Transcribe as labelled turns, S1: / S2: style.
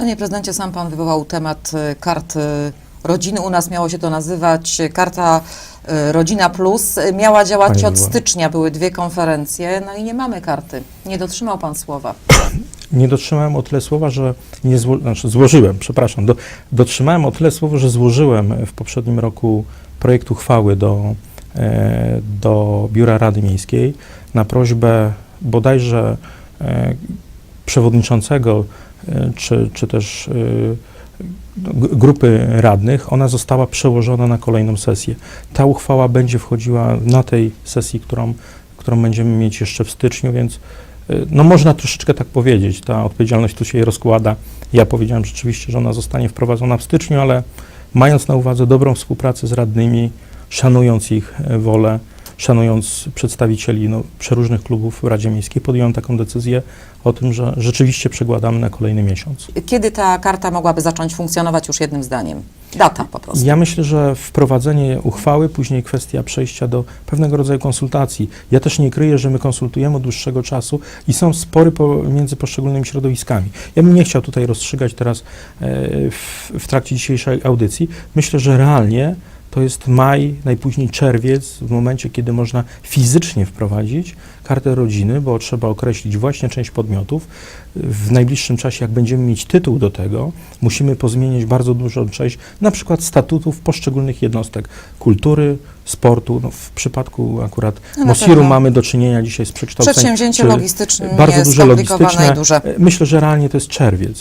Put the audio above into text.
S1: Panie prezydencie, sam pan wywołał temat y, kart y, rodziny. U nas miało się to nazywać y, Karta Rodzina Plus. Miała działać
S2: Pani
S1: od
S2: była.
S1: stycznia, były dwie konferencje, no i nie mamy karty. Nie dotrzymał pan słowa.
S2: Nie dotrzymałem o tyle słowa, że nie zło, znaczy złożyłem, przepraszam, do, dotrzymałem o tyle słowa, że złożyłem w poprzednim roku projekt uchwały do, e, do Biura Rady Miejskiej na prośbę bodajże e, przewodniczącego czy, czy też g- grupy radnych, ona została przełożona na kolejną sesję. Ta uchwała będzie wchodziła na tej sesji, którą, którą będziemy mieć jeszcze w styczniu, więc y, no można troszeczkę tak powiedzieć, ta odpowiedzialność tu się rozkłada. Ja powiedziałem rzeczywiście, że ona zostanie wprowadzona w styczniu, ale mając na uwadze dobrą współpracę z radnymi, szanując ich wolę, szanując przedstawicieli no, przeróżnych klubów w Radzie Miejskiej, podjąłem taką decyzję o tym, że rzeczywiście przekładamy na kolejny miesiąc.
S1: Kiedy ta karta mogłaby zacząć funkcjonować już jednym zdaniem? Data po prostu.
S2: Ja myślę, że wprowadzenie uchwały, później kwestia przejścia do pewnego rodzaju konsultacji. Ja też nie kryję, że my konsultujemy od dłuższego czasu i są spory pomiędzy poszczególnymi środowiskami. Ja bym nie chciał tutaj rozstrzygać teraz e, w, w trakcie dzisiejszej audycji. Myślę, że realnie to jest maj, najpóźniej czerwiec, w momencie, kiedy można fizycznie wprowadzić kartę rodziny, bo trzeba określić właśnie część podmiotów. W najbliższym czasie, jak będziemy mieć tytuł do tego, musimy pozmieniać bardzo dużą część, na przykład statutów poszczególnych jednostek kultury, sportu. No, w przypadku akurat
S1: No
S2: Mosiru mamy do czynienia dzisiaj z przekształceniem.
S1: Przedsięwzięcie logistyczne
S2: bardzo duże logistyczne.
S1: duże.
S2: Myślę, że realnie to jest czerwiec.